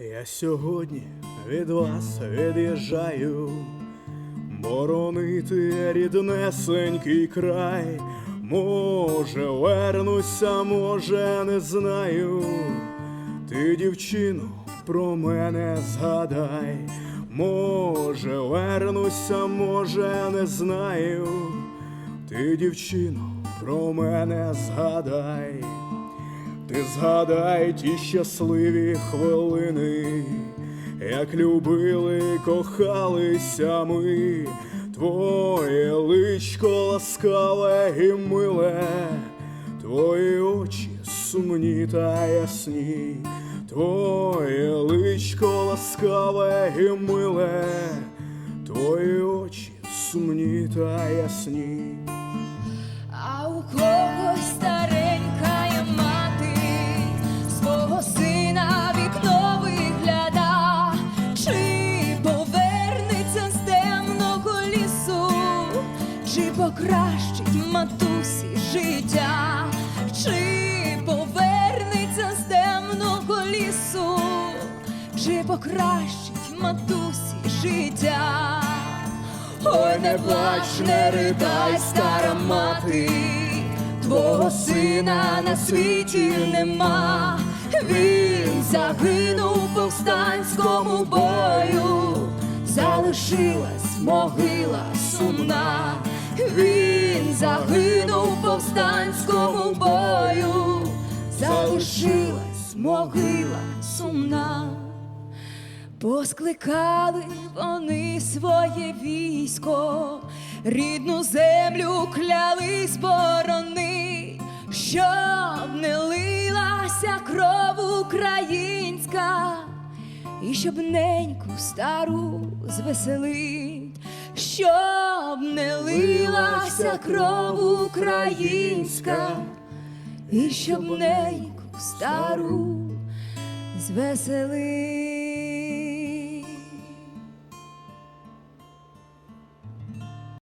Я сьогодні від вас від'їжджаю, боронити ріднесенький край. Може, вернуся, може, не знаю. Ти, дівчину, про мене згадай. Може, вернуся, може, не знаю. Ти, дівчину, про мене згадай. Згадай ті щасливі хвилини, як любили, кохалися ми, твоє личко ласкаве і миле, твої очі сумні та ясні, твоє личко ласкаве і миле, твої очі сумні та ясні. А у когось старенька покращить матусі життя, чи повернеться з темного лісу, чи покращить матусі життя. Ой, не плач, не ридай, стара мати, твого сина на світі нема, він загинув в повстанському бою, залишилась могила сумна, він загинув повстанському бою, залишилась могила сумна. Поскликали вони своє військо, рідну землю клялись борони, щоб не лилася кров українська, і щоб неньку стару звеселить, щоб не лилася кров українська, і щоб неньку стару звеселить.